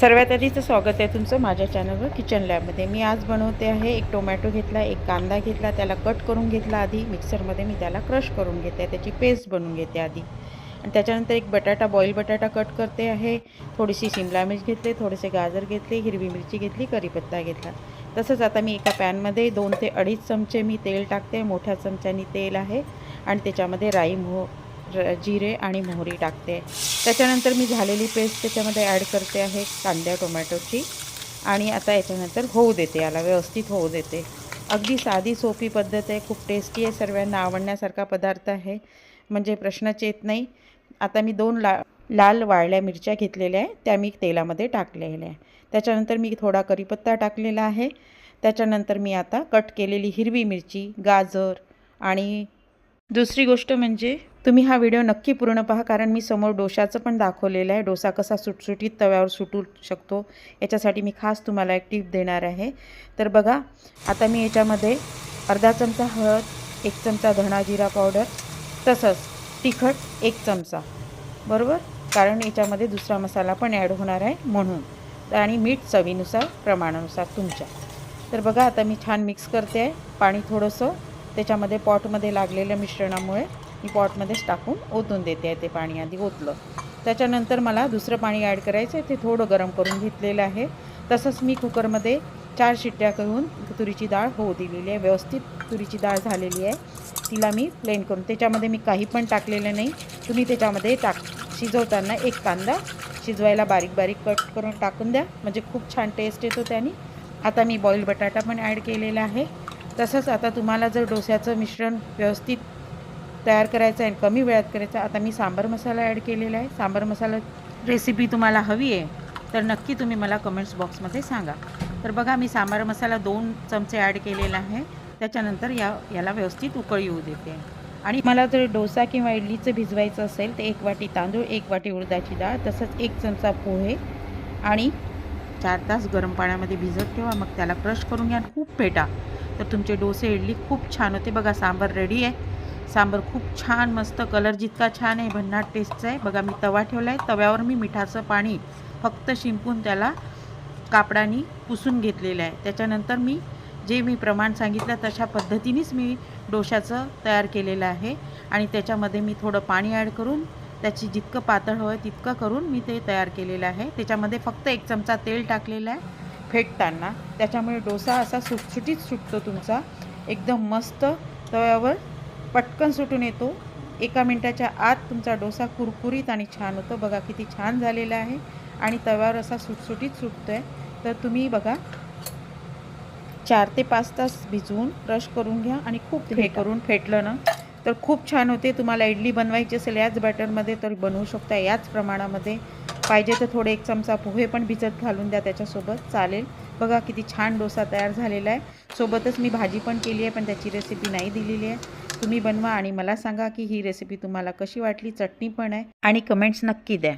सर्वात आधीचं स्वागत आहे तुमचं माझ्या चॅनलवर किचन लॅबमध्ये. मी आज बनवते आहे एक टोमॅटो घेतला एक कांदा घेतला त्याला कट करून घेतला आधी. मिक्सरमध्ये मी त्याला क्रश करून घेते त्याची पेस्ट बनवून घेते आधी. आणि त्याच्यानंतर एक बटाटा बॉईल बटाटा कट करते आहे. थोडीशी शिमला मिर्च घेतली थोडेसे गाजर घेतले हिरवी मिरची घेतली करीपत्ता घेतला. तसंच आता मी एका पॅनमध्ये दोन ते अडीच चमचे मी तेल टाकते मोठ्या चमच्यानी तेल आहे. आणि त्याच्यामध्ये राई मोह जिरे आणि मोहरी टाकते. त्याच्यानंतर मी झालेली पेस्ट त्याच्यामध्ये ॲड करते आहे कांद्या टोमॅटोची. आणि आता याच्यानंतर होऊ देते याला व्यवस्थित होऊ देते. अगदी साधी सोपी पद्धत आहे खूप टेस्टी आहे सर्वांना आवडण्यासारखा पदार्थ आहे. म्हणजे प्रश्नच येत नाही. आता मी दोन ला लाल वाळल्या मिरच्या घेतलेल्या आहे त्या मी तेलामध्ये टाकलेल्या आहे. त्याच्यानंतर मी थोडा करीपत्ता टाकलेला आहे. त्याच्यानंतर मी आता कट केलेली हिरवी मिरची गाजर आणि दुसरी गोष्ट म्हणजे तुम्ही हा व्हिडिओ नक्की पूर्ण पहा कारण मी समोर डोशाचं पण दाखवलेलं आहे. डोसा कसा सुटसुटीत तव्यावर सुटू शकतो याच्यासाठी मी खास तुम्हाला एक टीप देणार आहे. तर बघा आता मी याच्यामध्ये अर्धा चमचा हळद एक चमचा धणा जिरा पावडर तसंच तिखट एक चमचा. बरोबर? कारण याच्यामध्ये दुसरा मसाला पण ॲड होणार आहे म्हणून. आणि मीठ चवीनुसार प्रमाणानुसार तुमच्या. तर बघा आता मी छान मिक्स करते. आहे पाणी थोडंसं त्याच्यामध्ये पॉटमध्ये लागलेल्या मिश्रणामुळे. मी पॉटमध्येच टाकून ओतून देते आहे ते पाणी आधी ओतलं. त्याच्यानंतर मला दुसरं पाणी ॲड करायचं आहे ते थोडं गरम करून घेतलेलं आहे. तसंच मी कुकरमध्ये चार शिट्ट्या करून तुरीची डाळ होऊ दिलेली आहे व्यवस्थित तुरीची डाळ झालेली आहे. तिला मी प्लेन करून त्याच्यामध्ये मी काही पण टाकलेलं नाही. तुम्ही त्याच्यामध्ये टाक शिजवताना एक कांदा शिजवायला बारीक बारीक कट करून टाकून द्या. म्हणजे खूप छान टेस्ट येतो त्याने. आता मी बॉईल बटाटा पण ॲड केलेला आहे. तसंच आता तुम्हाला जर डोस्याचं मिश्रण व्यवस्थित तयार करायचं आहे कमी वेळात करायचं. आता मी सांबार मसाला ॲड केलेला आहे. सांबार मसाला रेसिपी तुम्हाला हवी आहे तर नक्की तुम्ही मला कमेंट्स बॉक्समध्ये सांगा. तर बघा मी सांबार मसाला दोन चमचे ॲड केलेला आहे. त्याच्यानंतर या याला व्यवस्थित उकळी येऊ देते. आणि मला जर डोसा किंवा इडलीचं भिजवायचं असेल तर एक वाटी तांदूळ एक वाटी उडदाची डाळ तसंच एक चमचा पोहे आणि चार तास गरम पाण्यामध्ये भिजत ठेवा. मग त्याला क्रश करून घ्या खूप पेटा तर तुमचे डोसे इडली खूप छान होते. बघा सांबार रेडी आहे. सांबर खूप छान मस्त कलर जितका छान आहे भन्नाट टेस्टचा आहे. बघा मी तवा ठेवला आहे तव्यावर मी मिठाचं पाणी फक्त शिंपून त्याला कापडानी पुसून घेतलेलं आहे. त्याच्यानंतर मी जे मी प्रमाण सांगितलं तशा पद्धतीनेच मी डोशाचं तयार केलेलं आहे. आणि त्याच्यामध्ये मी थोडं पाणी ॲड करून त्याची जितकं पातळ हवं तितकं करून मी ते तयार केलेलं आहे. त्याच्यामध्ये फक्त एक चमचा तेल टाकलेलं आहे फेटताना. त्याच्यामुळे डोसा असा सुटसुटीत सुटतो तुमचा. एकदम मस्त तव्यावर पटकन सुटून येतो. एका मिनटाच्या आत तुमचा डोसा कुरकुरीत आणि छान होतो. बघा किती छान झालेला आहे. आणि तव्यावर असा सुटसुटीत सुटतो आहे तर तुम्ही बघा चार ते पाच तास भिजवून क्रश करून घ्या आणि खूप हे करून फेटलं ना तर खूप छान होते. तुम्हाला इडली बनवायची असेल याच बॅटरमध्ये तर बनवू शकता याच प्रमाणामध्ये. पाहिजे तर थोडे एक चमचा पोहे पण भिजत घालून द्या त्याच्यासोबत. चालेल. बघा किती छान डोसा तयार झालेला आहे. सोबतच मी भाजी पण केली आहे पण त्याची रेसिपी नाही दिलेली आहे. तुम्ही बनवा आणि मला सांगा की ही रेसिपी तुम्हाला कशी वाटली? चटणी पण आहे आणि कमेंट्स नक्की द्या.